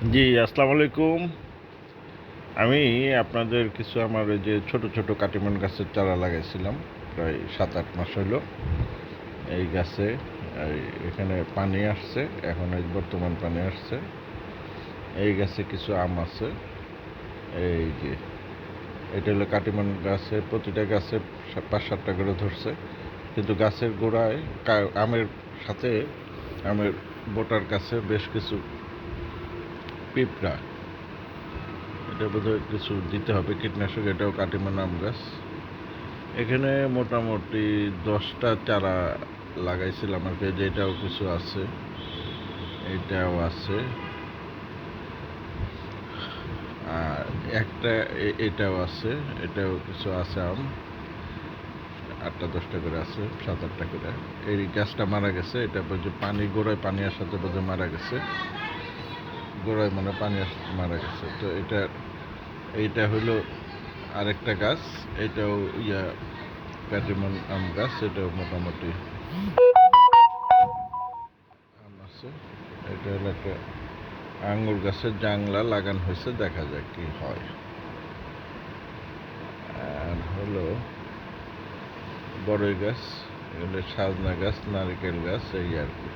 জি, আসসালামু আলাইকুম। আমি আপনাদের কিছু আমার ওই যে ছোট ছোট কাটিমন গাছের চারা লাগাইছিলাম, প্রায় সাত আট মাস হলো এই গাছে এখানে পানি আসছে, এখন এই বর্তমান পানি আসছে। এই গাছে কিছু আম আছে। এই যে, এটা হলো কাটিমন গাছে, প্রতিটা গাছে পাঁচ, সাতটা করে ধরছে। কিন্তু গাছের গোড়ায় আমের সাথে, আমের বোটার কাছে বেশ কিছু পিঁপড়া। এটা বোধহয় কিছু দিতে হবে, কীটনাশক, এটাও কাটিমা আম গাছ। এখানে মোটামুটি দশটা চারা লাগাইছিলাম আর কি যেটাও কিছু আছে, এটাও আছে। আর একটা এটাও আছে, এটাও কিছু আছে আম। আটটা, দশটা করে আছে, সাত, আটটা করে। এই গাছটা মারা গেছে, এটা বলছে পানি গোড়ায় পানি আসাতে বোধহয় মারা গেছে। গোড়ায় মানে পানি মারা গেছে। তো এটা, এইটা হলো আরেকটা গাছ, এটাও ইয়া প্যাটিমন আম গাছ, এটাও মোটামুটি আম আছে। এটা হলো একটা আঙ্গুর গাছের জাংলা লাগানো হয়েছে, দেখা যাক কি হয়। আর হলো বড়ই গাছ, এগুলো সাজনা গাছ, নারিকেল গাছ, এই আর কি।